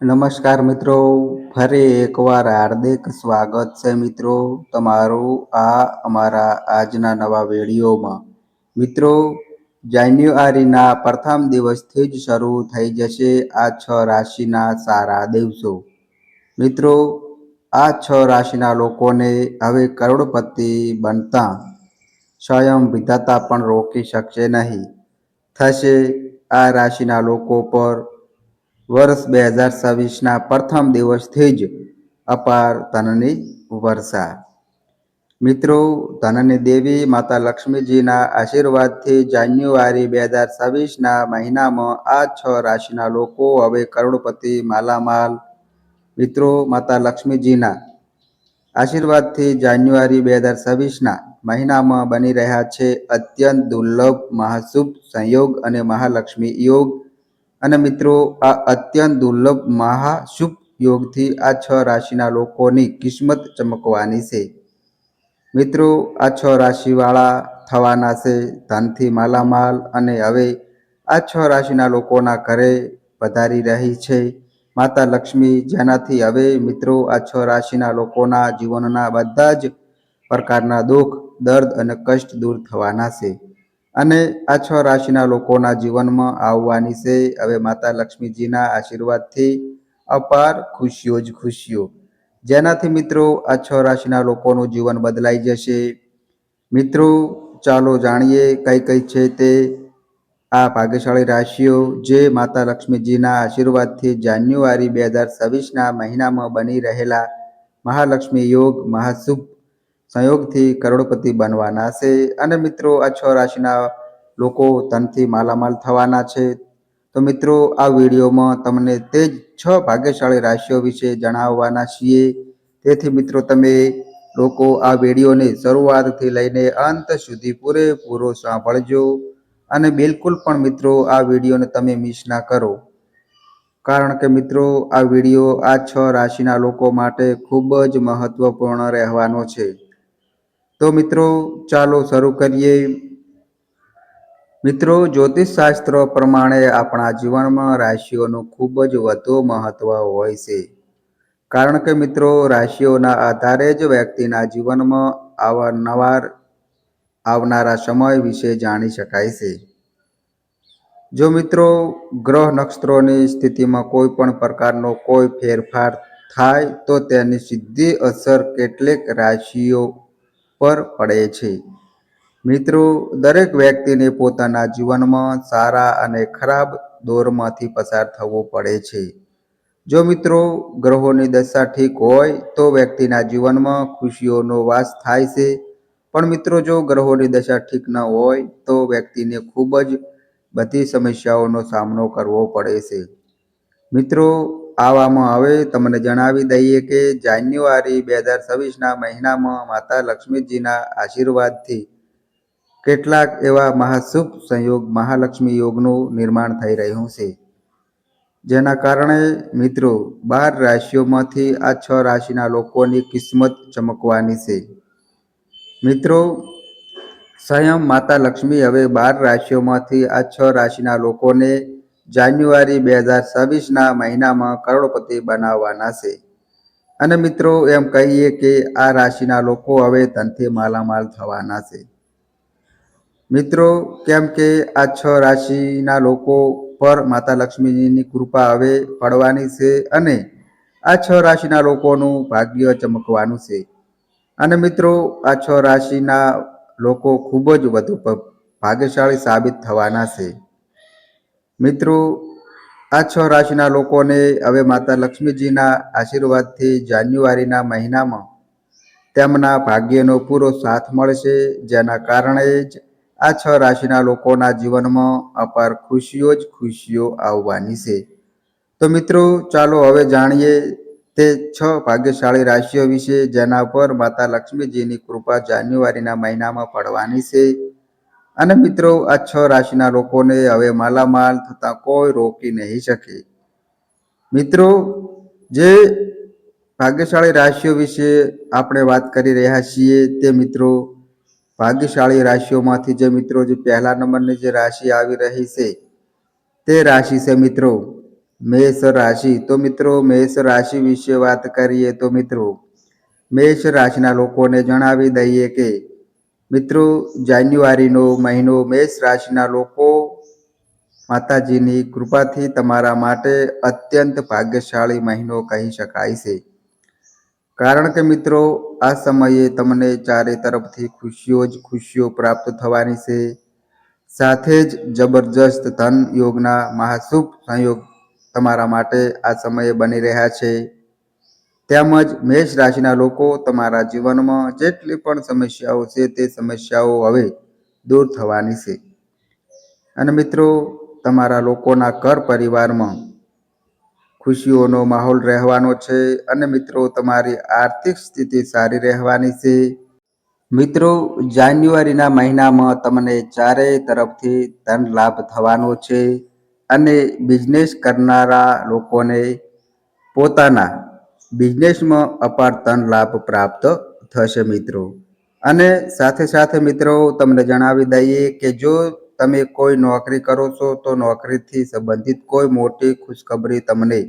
નમસ્કાર મિત્રો, ફરી એકવાર હાર્દિક સ્વાગત છે મિત્રો તમારું આ અમારા આજના નવા વિડીયોમાં. મિત્રો, જાન્યુઆરીના પ્રથમ દિવસથી જ શરૂ થઈ જશે આ છ રાશિના સારા દિવસો. મિત્રો, આ છ રાશિના લોકોને હવે કરોડપતિ બનતા સ્વયં વિધાતા પણ રોકી શકશે નહીં. થશે આ રાશિના લોકો પર વર્ષ બે હજાર છવ્વીસના પ્રથમ દિવસથી જ અપાર ધનની વર્ષા. મિત્રો, ધનની દેવી માતા લક્ષ્મીજીના આશીર્વાદથી જાન્યુઆરી બે હજાર છવ્વીસના મહિનામાં આ છ રાશિના લોકો હવે કરોડપતિ માલામાલ. મિત્રો, માતા લક્ષ્મીજીના આશીર્વાદથી જાન્યુઆરી બે હજાર છવ્વીસના મહિનામાં બની રહ્યા છે અત્યંત દુર્લભ મહાશુભ સંયોગ અને મહાલક્ષ્મી યોગ. અને મિત્રો, આ અત્યંત દુર્લભ મહાશુભ યોગથી આ છ રાશિના લોકોની કિસ્મત ચમકવાની છે. મિત્રો, આ છ રાશિવાળા થવાના છે ધનથી માલામાલ અને હવે આ છ રાશિના લોકોના ઘરે પધારી રહી છે માતા લક્ષ્મી. જેનાથી હવે મિત્રો, આ છ રાશિના લોકોના જીવનના બધા જ પ્રકારના દુઃખ, દર્દ અને કષ્ટ દૂર થવાના છે. અને આ છ રાશિના લોકોના જીવનમાં આવવાની છે. હવે માતા લક્ષ્મીજીના આશીર્વાદથી અપાર ખુશીઓ જ ખુશીઓ. જેનાથી મિત્રો આ છ રાશિના લોકોનું જીવન બદલાઈ જશે. મિત્રો, ચાલો જાણીએ કઈ કઈ છે તે આ ભાગ્યશાળી રાશિઓ જે માતા લક્ષ્મીજીના આશીર્વાદથી જાન્યુઆરી બે હજાર છવ્વીસના મહિનામાં બની રહેલા મહાલક્ષ્મી યોગ મહાશુભ સંયોગથી કરોડપતિ બનવાના છે. અને મિત્રો, આ છ રાશિના લોકો ધનથી માલામાલ થવાના છે. તો મિત્રો, આ વિડીયોમાં તમને તે જ છ ભાગ્યશાળી રાશિઓ વિશે જણાવવાના છીએ. તેથી મિત્રો, તમે લોકો આ વિડીયોને શરૂઆતથી લઈને અંત સુધી પૂરેપૂરો સાંભળજો. અને બિલકુલ પણ મિત્રો, આ વિડીયોને તમે મિસ ના કરો. કારણ કે મિત્રો, આ વીડિયો આ છ રાશિના લોકો માટે ખૂબ જ મહત્વપૂર્ણ રહેવાનો છે. તો મિત્રો, ચાલો શરૂ કરીએ. મિત્રો જ્યોતિષ શાસ્ત્ર પ્રમાણે આપણા જીવનમાં રાશિઓનું ખૂબ જ વધુ મહત્વ હોય છે. કારણ કે મિત્રો, રાશિઓના આધારે જ વ્યક્તિના જીવનમાં અવારનવાર આવનારા સમય વિશે જાણી શકાય છે. જો મિત્રો, ગ્રહ નક્ષત્રોની સ્થિતિમાં કોઈ પણ પ્રકારનો કોઈ ફેરફાર થાય, તો તેની સીધી અસર કેટલીક રાશિઓ પર પડે છે. મિત્રો, દરેક વ્યક્તિને પોતાના જીવનમાં સારા અને ખરાબ દોરમાંથી પસાર થવું પડે છે. જો મિત્રો, ગ્રહોની દશા ઠીક હોય તો વ્યક્તિના જીવનમાં ખુશીઓનો વાસ થાય છે. પણ મિત્રો, જો ગ્રહોની દશા ઠીક ન હોય તો વ્યક્તિને ખૂબ જ બધી સમસ્યાઓનો સામનો કરવો પડે છે. મિત્રો આવામાં હવે તમને જણાવી દઈએ કે જાન્યુઆરી બે હજાર છવ્વીસના મહિનામાં માતા લક્ષ્મીજીના આશીર્વાદથી કેટલાક એવા મહાશુભ સંયોગ મહાલક્ષ્મી યોગનું નિર્માણ થઈ રહ્યું છે. જેના કારણે મિત્રો, બાર રાશિઓમાંથી આ છ રાશિના લોકોની કિસ્મત ચમકવાની છે. મિત્રો, સ્વયં માતા લક્ષ્મી હવે બાર રાશિઓમાંથી આ છ રાશિના લોકોને જાન્યુઆરી બે હજાર છવ્વીસના મહિનામાં કરોડપતિ બનાવવાના છે. અને મિત્રો, એમ કહીએ કે આ રાશિના લોકો હવે ધનથી માલામાલ થવાના છે. મિત્રો, કેમ કે આ છ રાશિના લોકો પર માતા લક્ષ્મીજીની કૃપા હવે પડવાની છે અને આ છ રાશિના લોકોનું ભાગ્ય ચમકવાનું છે. અને મિત્રો, આ છ રાશિના લોકો ખૂબ જ વધુ ભાગ્યશાળી સાબિત થવાના છે. મિત્રો, આ છ રાશિના લોકોને હવે માતા લક્ષ્મીજીના આશીર્વાદથી જાન્યુઆરીના મહિનામાં તેમના ભાગ્યનો પૂરો સાથ મળશે, જેના કારણે જ આ છ રાશિના લોકોના જીવનમાં અપાર ખુશીઓ જ ખુશીઓ આવવાની છે. તો મિત્રો, ચાલો હવે જાણીએ તે છ ભાગ્યશાળી રાશિઓ વિશે, જેના પર માતા લક્ષ્મીજીની કૃપા જાન્યુઆરીના મહિનામાં પડવાની છે. અને મિત્રો, આ છ રાશિના લોકોને હવે માલામાલ થતા કોઈ રોકી નહીં શકે. મિત્રો, જે ભાગ્યશાળી રાશિઓ વિશે આપણે વાત કરી રહ્યા છીએ તે મિત્રો, ભાગ્યશાળી રાશિઓમાંથી જે મિત્રો, જે પહેલા નંબરની જે રાશિ આવી રહી છે, તે રાશિ છે મિત્રો, મેષ રાશિ. તો મિત્રો, મેષ રાશિ વિશે વાત કરીએ તો મિત્રો, મેષ રાશિના લોકોને જણાવી દઈએ કે મિત્રો, જાન્યુઆરીનો મહિનો મેષ રાશિના લોકો માતાજીની કૃપાથી તમારા માટે અત્યંત ભાગ્યશાળી મહિનો કહી શકાય છે. કારણ કે મિત્રો, આ સમયે તમને ચારે તરફથી ખુશીઓ જ ખુશીઓ પ્રાપ્ત થવાની છે. સાથે જ જબરજસ્ત ધન યોગના મહાશુભ સંયોગ તમારા માટે આ સમયે બની રહ્યા છે. તેમજ મેષ રાશિના લોકો તમારા જીવનમાં જેટલી પણ સમસ્યાઓ છે તે સમસ્યાઓ હવે દૂર થવાની છે. અને મિત્રો, તમારા લોકોના ઘર પરિવારમાં ખુશીઓનો માહોલ રહેવાનો છે અને મિત્રો, તમારી આર્થિક સ્થિતિ સારી રહેવાની છે. મિત્રો, જાન્યુઆરીના મહિનામાં તમને ચારેય તરફથી ધન લાભ થવાનો છે અને બિઝનેસ કરનારા લોકોને પોતાના બિઝનેસમાં અપાર તન લાભ પ્રાપ્ત થશે મિત્રો. અને સાથે સાથે મિત્રો તમને જણાવી દઈએ કે જો તમે કોઈ નોકરી કરો છો, તો નોકરીથી સંબંધિત કોઈ મોટી ખુશખબરી તમને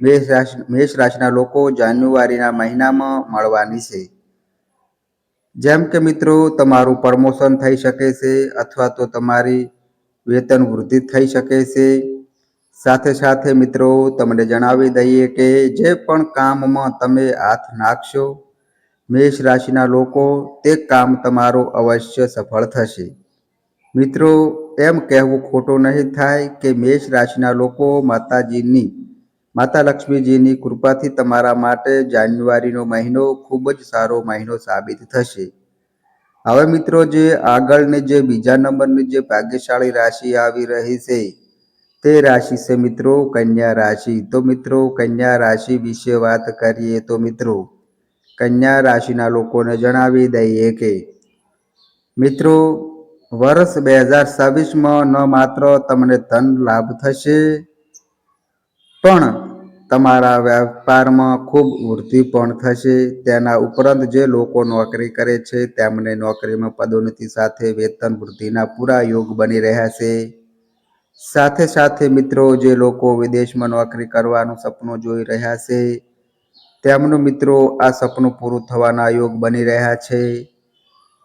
મેષ રાશિ, મેષ રાશિના લોકો જાન્યુઆરીના મહિનામાં મળવાની છે. જેમ કે મિત્રો, તમારું પ્રમોશન થઈ શકે છે અથવા તો તમારી વેતન વૃદ્ધિ થઈ શકે છે. સાથે સાથે મિત્રો, તમને જણાવી દઈએ કે જે પણ કામમાં તમે હાથ નાખશો, મેષ રાશિના લોકો, તે કામ તમારું અવશ્ય સફળ થશે. મિત્રો, એમ કહેવું ખોટું નહીં થાય કે મેષ રાશિના લોકો માતાજીની, માતા લક્ષ્મીજીની કૃપાથી તમારા માટે જાન્યુઆરીનો મહિનો ખૂબ જ સારો મહિનો સાબિત થશે. હવે મિત્રો, જે આગળની જે બીજા નંબરની જે ભાગ્યશાળી રાશિ આવી રહી છે તે રાશિ છે મિત્રો, કન્યા રાશિ. તો મિત્રો, કન્યા રાશિ વિશે વાત કરીએ તો મિત્રો, કન્યા રાશિના લોકોને જણાવી દઈએ કે, મિત્રો, વર્ષ બે હજાર છવ્વીસમાં ન માત્ર તમને ધન લાભ થશે, પણ તમારા વેપારમાં ખૂબ વૃદ્ધિ પણ થશે. તેના ઉપરાંત જે લોકો નોકરી કરે છે, તેમને નોકરીમાં પદોન્નતિ સાથે વેતન વૃદ્ધિના પૂરા યોગ બની રહ્યા છે. સાથે સાથે મિત્રો, જે લોકો વિદેશમાં નોકરી કરવાનું સપનું જોઈ રહ્યા છે, તેમનું મિત્રો આ સપનું પૂરું થવાના યોગ બની રહ્યા છે.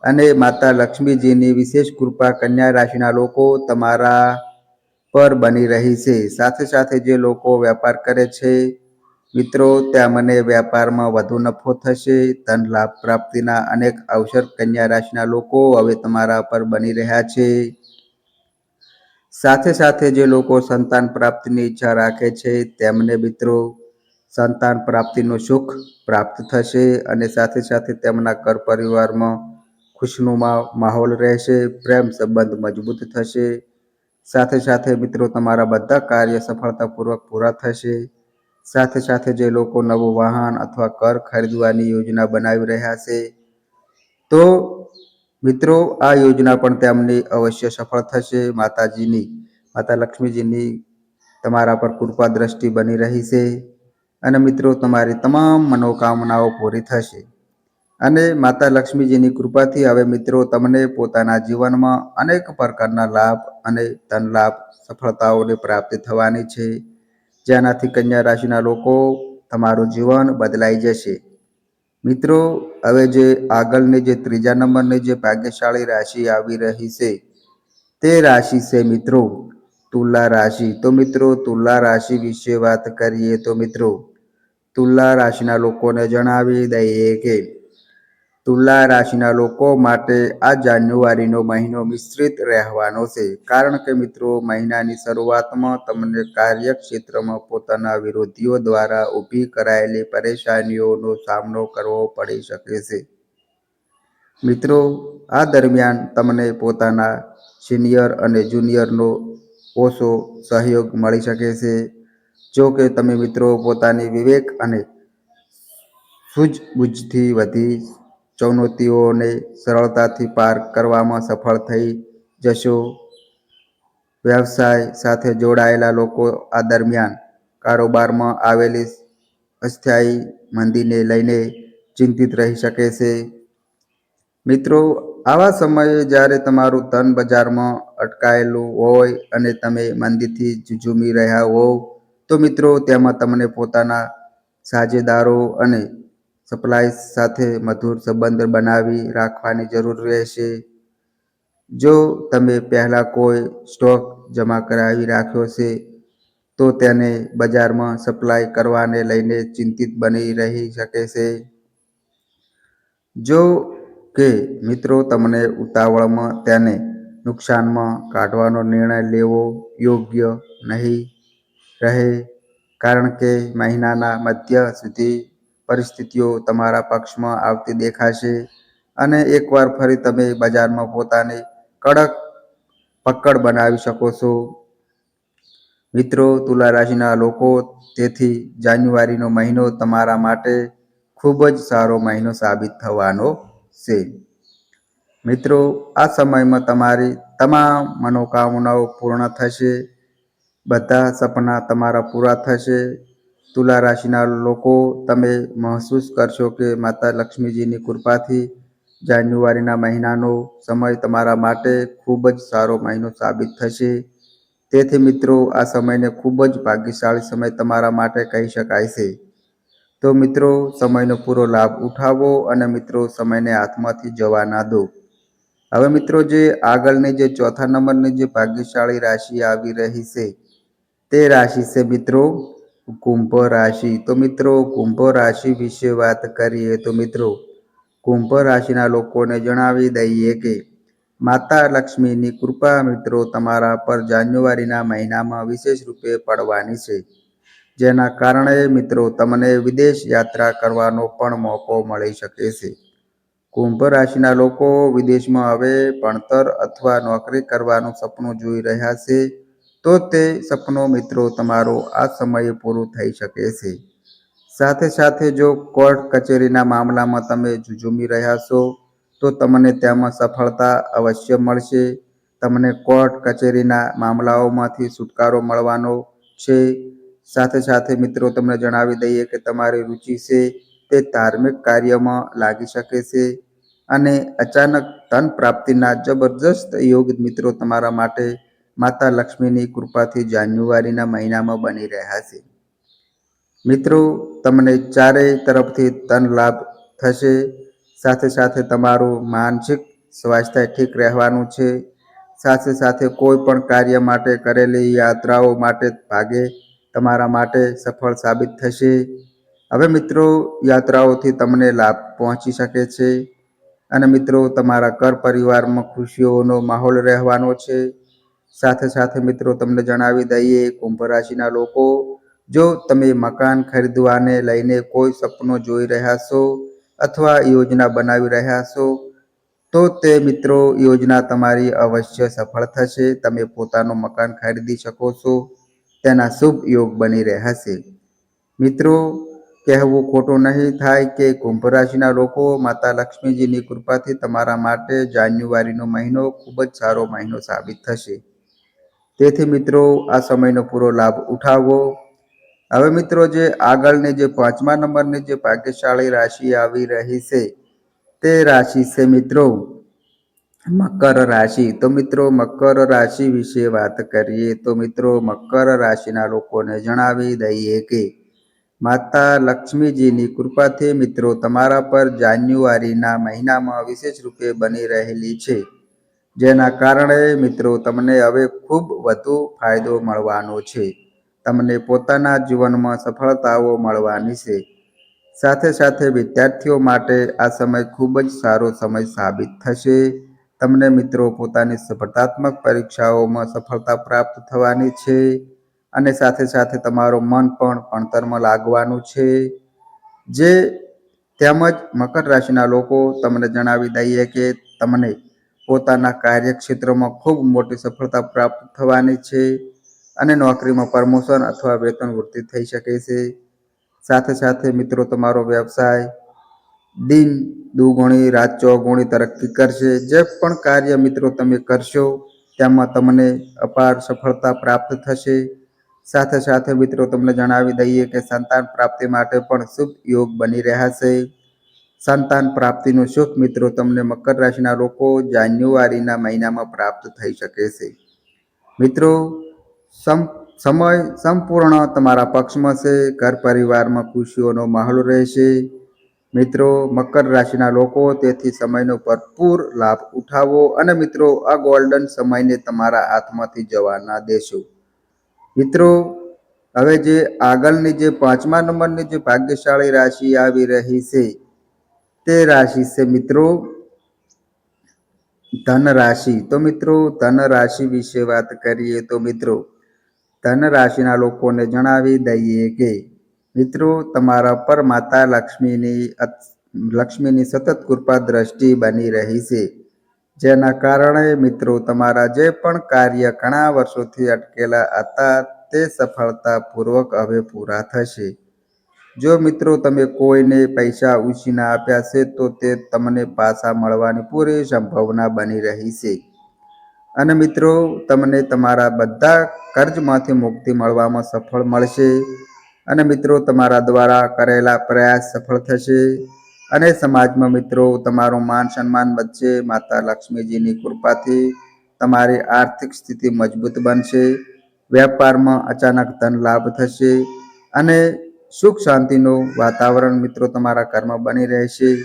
અને માતા લક્ષ્મીજીની વિશેષ કૃપા કન્યા રાશિના લોકો તમારા પર બની રહી છે. સાથે સાથે જે લોકો વેપાર કરે છે, મિત્રો તેમને વેપારમાં વધુ નફો થશે. ધન લાભ પ્રાપ્તિના અનેક અવસર કન્યા રાશિના લોકો હવે તમારા પર બની રહ્યા છે. સાથે સાથે જે લોકો સંતાન પ્રાપ્તિની ઈચ્છા રાખે છે, તેમને મિત્રો સંતાન પ્રાપ્તિનું સુખ પ્રાપ્ત થશે અને સાથે સાથે તેમના ઘર પરિવારમાં ખુશનુમા માહોલ રહેશે, પ્રેમ સંબંધ મજબૂત થશે. સાથે સાથે મિત્રો તમારા બધા કાર્ય સફળતાપૂર્વક પૂરા થશે. સાથે સાથે જે લોકો નવું વાહન અથવા ઘર ખરીદવાની યોજના બનાવી રહ્યા છે, તો મિત્રો, આ યોજના પણ તેમની અવશ્ય સફળ થશે. માતાજીની, માતા લક્ષ્મીજીની તમારા પર કૃપા દ્રષ્ટિ બની રહી છે અને મિત્રો, તમારી તમામ મનોકામનાઓ પૂરી થશે. અને માતા લક્ષ્મીજીની કૃપાથી હવે મિત્રો, તમને પોતાના જીવનમાં અનેક પ્રકારના લાભ અને ધન લાભ સફળતાઓની પ્રાપ્તિ થવાની છે. જેનાથી કન્યા રાશિના લોકો તમારું જીવન બદલાઈ જશે. મિત્રો, હવે જે આગળની જે ત્રીજા નંબરની જે ભાગ્યશાળી રાશિ આવી રહી છે, તે રાશિ છે મિત્રો, તુલા રાશિ. તો મિત્રો, તુલા રાશિ વિશે વાત કરીએ તો મિત્રો, તુલા રાશિના લોકોને જણાવી દઈએ કે તુલા રાશિના લોકો માટે આ જાન્યુઆરીનો મહિનો મિશ્રિત રહેવાનો છે. કારણ કે મિત્રો, મહિનાની શરૂઆતમાં તમને કાર્યક્ષેત્રમાં પોતાના વિરોધીઓ દ્વારા ઊભી કરાયેલી પરેશાનીઓનો સામનો કરવો પડી શકે છે. મિત્રો, આ દરમિયાન તમને પોતાના સિનિયર અને જુનિયરનો ઓછો સહયોગ મળી શકે છે. જો કે તમે મિત્રો, પોતાની વિવેક અને સૂઝબૂઝથી વધી ચુનૌતીઓને સરળતાથી પાર કરવામાં સફળ થઈ જશો. વ્યવસાય સાથે જોડાયેલા લોકો આ દરમિયાન કારોબારમાં આવેલી અસ્થાયી મંદીને લઈને ચિંતિત રહી શકે છે. મિત્રો, આવા સમયે જ્યારે તમારું ધન બજારમાં અટકાયેલું હોય અને તમે મંદીથી ઝૂઝૂમી રહ્યા હોવ, તો મિત્રો, તેમાં તમને પોતાના સાજેદારો અને સપ્લાય સાથે મધુર સંબંધ બનાવી રાખવાની જરૂર રહેશે. જો તમે પહેલાં કોઈ સ્ટોક જમા કરાવી રાખ્યો છે, તો તેને બજારમાં સપ્લાય કરવાને લઈને ચિંતિત બની રહી શકે છે. જો કે મિત્રો તમને ઉતાવળમાં તેને નુકસાનમાં કાઢવાનો નિર્ણય લેવો યોગ્ય નહીં રહે, કારણ કે મહિનાના મધ્ય સુધી પરિસ્થિતિઓ તમારા પક્ષમાં આવતી દેખાશે અને એકવાર ફરી તમે બજારમાં પોતાની કડક પકડ બનાવી શકો છો. મિત્રો, તુલા રાશિના લોકો, તેથી જાન્યુઆરીનો મહિનો તમારા માટે ખૂબ જ સારો મહિનો સાબિત થવાનો છે. મિત્રો, આ સમયમાં તમારી તમામ મનોકામનાઓ પૂર્ણ થશે. બધા સપના તમારા પૂરા થશે. તુલા રાશિના લોકો તમે મહેસૂસ કરશો કે માતા લક્ષ્મીજીની કૃપાથી જાન્યુઆરીના મહિનાનો સમય તમારા માટે ખૂબ જ સારો મહિનો સાબિત થશે. તેથી મિત્રો, આ સમયને ખૂબ જ ભાગ્યશાળી સમય તમારા માટે કહી શકાય છે. તો મિત્રો, સમયનો પૂરો લાભ ઉઠાવો અને મિત્રો, સમયને હાથમાંથી જવા ના દો. હવે મિત્રો, જે આગળની જે ચોથા નંબરની જે ભાગ્યશાળી રાશિ આવી રહી છે તે રાશિ છે મિત્રો કુંભ રાશિ. તો મિત્રો, કુંભ રાશિ વિશે વાત કરીએ તો મિત્રો, કુંભ રાશિના લોકોને જણાવી દઈએ કે, માતા લક્ષ્મીની કૃપા મિત્રો તમારા પર જાન્યુઆરીના મહિનામાં વિશેષ રૂપે પડવાની છે. જેના કારણે મિત્રો તમને વિદેશ યાત્રા કરવાનો પણ મોકો મળી શકે છે. કુંભ રાશિના લોકો વિદેશમાં હવે ભણતર અથવા નોકરી કરવાનું સપનું જોઈ રહ્યા છે. તો તે સપનો મિત્રો તમારો આ સમયે પૂરું થઈ શકે છે. સાથે સાથે જો કોર્ટ કચેરીના મામલામાં તમે ઝૂઝુમી રહ્યા છો, તો તમને તેમાં સફળતા અવશ્ય મળશે. તમને કોર્ટ કચેરીના મામલાઓમાંથી છુટકારો મળવાનો છે. સાથે સાથે મિત્રો, તમને જણાવી દઈએ કે તમારી રુચિ છે તે ધાર્મિક કાર્યમાં લાગી શકે છે અને અચાનક ધન પ્રાપ્તિના જબરજસ્ત યોગ મિત્રો તમારા માટે માતા લક્ષ્મીની કૃપાથી જાન્યુઆરીના મહિનામાં બની રહ્યા છે. મિત્રો, તમને ચારેય તરફથી ધન લાભ થશે. સાથે સાથે તમારું માનસિક સ્વાસ્થ્ય ઠીક રહેવાનું છે. સાથે સાથે કોઈ પણ કાર્ય માટે કરેલી યાત્રાઓ માટે ભાગે તમારા માટે સફળ સાબિત થશે. હવે મિત્રો, યાત્રાઓથી તમને લાભ પહોંચી શકે છે. અને મિત્રો, તમારા ઘર પરિવારમાં ખુશીઓનો માહોલ રહેવાનો છે. સાથે સાથે મિત્રો તમને જણાવી દઈએ, કુંભ રાશિના લોકો, જો તમે મકાન ખરીદવાને લઈને કોઈ સપનો જોઈ રહ્યા છો અથવા યોજના બનાવી રહ્યા છો, તો તે મિત્રો યોજના તમારી અવશ્ય સફળ થશે. તમે પોતાનું મકાન ખરીદી શકો છો. તેના શુભ યોગ બની રહ્યા છે મિત્રો, કહેવું ખોટું નહીં થાય કે કુંભ રાશિના લોકો માતા લક્ષ્મીજીની કૃપાથી તમારા માટે જાન્યુઆરીનો મહિનો ખૂબ જ સારો મહિનો સાબિત થશે. તેથી મિત્રો, આ સમયનો પૂરો લાભ ઉઠાવો. હવે મિત્રો, જે આગળની જે પાંચમા નંબરની જે ભાગ્યશાળી રાશિ આવી રહી છે, તે રાશિ છે મિત્રો, મકર રાશિ. તો મિત્રો, મકર રાશિ વિશે વાત કરીએ, તો મિત્રો, મકર રાશિના લોકોને જણાવી દઈએ કે, માતા લક્ષ્મીજીની કૃપાથી મિત્રો, તમારા પર જાન્યુઆરીના મહિનામાં વિશેષ રૂપે બની રહેલી છે. જેના કારણે મિત્રો તમને હવે ખૂબ વધુ ફાયદો મળવાનો છે. તમને પોતાના જીવનમાં સફળતાઓ મળવાની છે. સાથે સાથે વિદ્યાર્થીઓ માટે આ સમય ખૂબ જ સારો સમય સાબિત થશે. તમને મિત્રો પોતાની સ્પર્ધાત્મક પરીક્ષાઓમાં સફળતા પ્રાપ્ત થવાની છે અને સાથે સાથે તમારું મન પણ ભણતરમાં લાગવાનું છે. જે તેમજ મકર રાશિના લોકો તમને જણાવી દઈએ કે તમને પોતાના કાર્યક્ષેત્રમાં ખૂબ મોટી સફળતા પ્રાપ્ત થવાની છે અને નોકરીમાં પ્રમોશન અથવા વેતન વૃદ્ધિ થઈ શકે છે. સાથે સાથે મિત્રો, તમારો વ્યવસાય દિન, દુગુણી, રાત ચોગુણી તરક્કી કરશે. જે પણ કાર્ય મિત્રો તમે કરશો, તેમાં તમને અપાર સફળતા પ્રાપ્ત થશે. સાથે સાથે મિત્રો, તમને જણાવી દઈએ કે સંતાન પ્રાપ્તિ માટે પણ શુભ યોગ બની રહ્યા છે. સંતાન પ્રાપ્તિનું સુખ મિત્રો તમને મકર રાશિના લોકો જાન્યુઆરીના મહિનામાં પ્રાપ્ત થઈ શકે છે. મિત્રો સમય સંપૂર્ણ તમારા પક્ષમાં છે, ઘર પરિવારમાં ખુશીઓનો માહોલ રહેશે. મિત્રો, મકર રાશિના લોકો, તેથી સમયનો ભરપૂર લાભ ઉઠાવો અને મિત્રો, આ ગોલ્ડન સમયને તમારા હાથમાંથી જવા ના દેશો. મિત્રો, હવે જે આગળની જે પાંચમા નંબરની જે ભાગ્યશાળી રાશિ આવી રહી છે તે રાશિ છે મિત્રો ધન રાશિ. તો મિત્રો, ધન રાશિ વિશે વાત કરીએ તો મિત્રો, ધન રાશિના લોકોને જણાવી દઈએ કે મિત્રો, તમારા પર માતા લક્ષ્મીની લક્ષ્મીની સતત કૃપા દ્રષ્ટિ બની રહી છે. જેના કારણે મિત્રો, તમારા જે પણ કાર્ય ઘણા વર્ષોથી અટકેલા હતા, તે સફળતાપૂર્વક હવે પૂરા થશે. જો મિત્રો તમે કોઈને પૈસા ઉછીના આપ્યા છે, તો તે તમને પાછા મળવાની પૂરી સંભાવના બની રહી છે. અને મિત્રો, તમને તમારા બધા કર્જમાંથી મુક્તિ મળવામાં સફળ મળશે. અને મિત્રો, તમારા દ્વારા કરેલા પ્રયાસ સફળ થશે. અને સમાજમાં મિત્રો, તમારું માન સન્માન વધશે. માતા લક્ષ્મીજીની કૃપાથી તમારી આર્થિક સ્થિતિ મજબૂત બનશે. વેપારમાં અચાનક ધન લાભ થશે. અને સુખ શાંતિનું વાતાવરણ મિત્રો તમારા ઘરમાં બની રહેશે.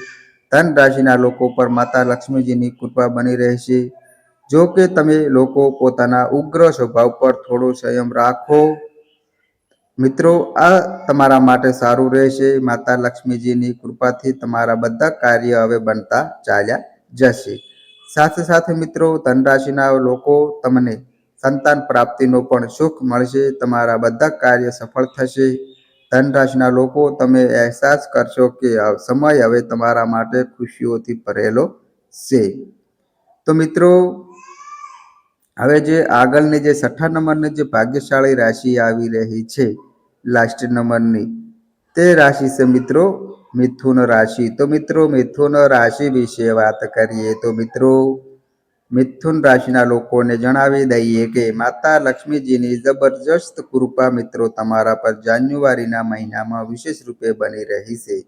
ધન રાશિના લોકો પર માતા લક્ષ્મીજીની કૃપા બની રહેશે. જો કે તમે લોકો પોતાના ઉગ્ર સ્વભાવ પર થોડો સંયમ રાખો. મિત્રો, આ તમારા માટે સારું રહેશે. માતા લક્ષ્મીજીની કૃપાથી તમારા બધા કાર્ય હવે બનતા ચાલ્યા જશે. સાથે સાથે મિત્રો ધનરાશિના લોકો તમને સંતાન પ્રાપ્તિનો પણ સુખ મળશે. તમારા બધા કાર્ય સફળ થશે. ધનરાશિના લોકો, તમે અહેસાસ કરશો કે સમય હવે તમારા માટે ખુશીઓથી ભરેલો છે. તો મિત્રો, હવે જે આગળની જે છઠ્ઠા નંબરની જે ભાગ્યશાળી રાશિ આવી રહી છે લાસ્ટ નંબરની, તે રાશિ છે મિત્રો, મિથુન રાશિ. તો મિત્રો, મિથુન રાશિ વિશે વાત કરીએ તો મિત્રો મિથુન રાશિના લોકોને જણાવી દઈએ કે માતા લક્ષ્મીજીની જબરજસ્ત કૃપા મિત્રો તમારા પર જાન્યુઆરીના મહિનામાં વિશેષ રૂપે બની રહી છે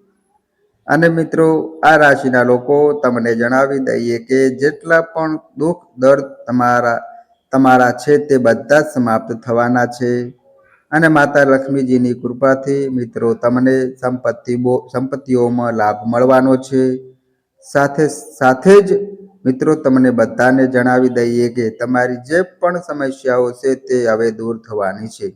અને મિત્રો, આ રાશિના લોકો તમને જણાવી દઈએ કે જેટલા પણ દુઃખ, દર્દ તમારા તમારા છે તે બધા જ સમાપ્ત થવાના છે. અને માતા લક્ષ્મીજીની કૃપાથી મિત્રો તમને સંપત્તિ સંપત્તિઓમાં લાભ મળવાનો છે. સાથે સાથે જ મિત્રો, તમને બધાને જણાવી દઈએ કે તમારી જે પણ સમસ્યાઓ છે તે હવે દૂર થવાની છે.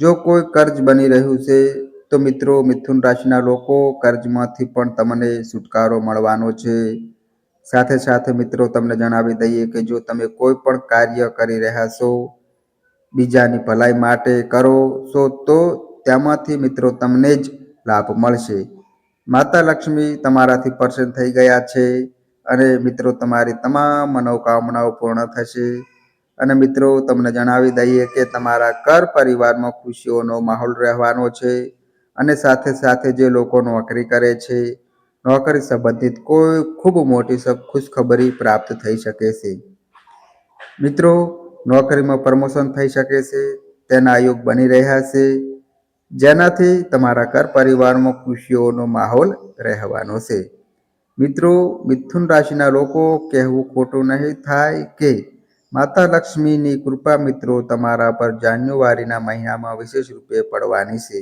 જો કોઈ કર્જ બની રહ્યું છે, તો મિત્રો, મિથુન રાશિના લોકો કર્જમાંથી પણ તમને છુટકારો મળવાનો છે. સાથે સાથે મિત્રો, તમને જણાવી દઈએ કે જો તમે કોઈ પણ કાર્ય કરી રહ્યા છો, બીજાની ભલાઈ માટે કરો છો, તો તેમાંથી મિત્રો તમને જ લાભ મળશે. માતા લક્ષ્મી તમારાથી પ્રસન્ન થઈ ગયા છે. અને મિત્રો, તમારી તમામ મનોકામનાઓ પૂર્ણ થશે. અને મિત્રો, તમને જણાવી દઈએ કે તમારા ઘર પરિવારમાં ખુશીઓનો માહોલ રહેવાનો છે અને સાથે સાથે જે લોકો નોકરી કરે છે, નોકરી સંબંધિત કોઈ ખૂબ મોટી ખુશખબરી પ્રાપ્ત થઈ શકે છે. મિત્રો, નોકરીમાં પ્રમોશન થઈ શકે છે, તેના યોગ બની રહ્યા છે, જેનાથી તમારા ઘર પરિવારમાં ખુશીઓનો માહોલ રહેવાનો છે. મિત્રો, મિથુન રાશિના લોકો, કહેવું ખોટું નહીં થાય કે માતા લક્ષ્મીની કૃપા મિત્રો તમારા પર જાન્યુઆરીના મહિનામાં વિશેષ રૂપે પડવાની છે.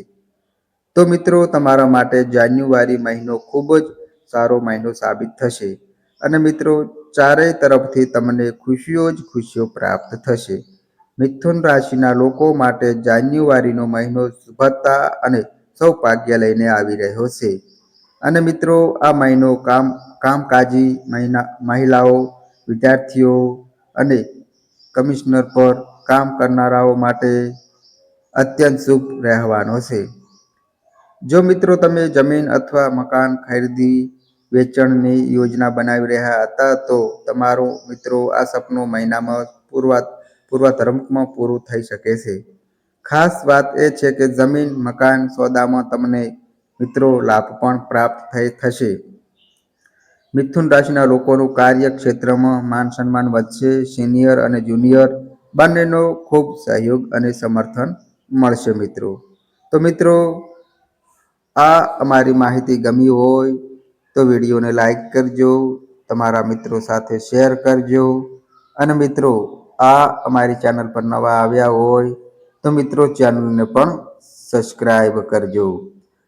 તો મિત્રો, તમારા માટે જાન્યુઆરી મહિનો ખૂબ જ સારો મહિનો સાબિત થશે અને મિત્રો, ચારેય તરફથી તમને ખુશીઓ જ ખુશીઓ પ્રાપ્ત થશે. મિથુન રાશિના લોકો માટે જાન્યુઆરીનો મહિનો શુભતા અને સૌભાગ્ય લઈને આવી રહ્યો છે. અને મિત્રો, આ મહિનો કામ, કામકાજી મહિના, મહિલાઓ, વિદ્યાર્થીઓ અને કમિશનર પર કામ કરનારાઓ માટે અત્યંત શુભ રહેવાનો છે. જો મિત્રો, તમે જમીન અથવા મકાન ખરીદી, વેચાણની યોજના બનાવી રહ્યા હતા, તો તમારું મિત્રો, આ સપનું મહિનામાં પૂર્વા, પૂર્વધર્મમાં પૂરું થઈ શકે છે. ખાસ વાત એ છે કે જમીન, મકાન, સોદામાં તમને મિત્રો, લાભ પણ પ્રાપ્ત થશે. મિથુન રાશિના લોકોનું કાર્યક્ષેત્રમાં માન સન્માન વધશે. સિનિયર અને જુનિયર બંનેનો ખૂબ સહયોગ અને સમર્થન મળશે મિત્રો. તો મિત્રો, આ અમારી માહિતી ગમી હોય તો વિડીયોને લાઈક કરજો, તમારા મિત્રો સાથે શેર કરજો. અને મિત્રો, આ અમારી ચેનલ પર નવા આવ્યા હોય તો મિત્રો ચેનલને પણ સબસ્ક્રાઈબ કરજો.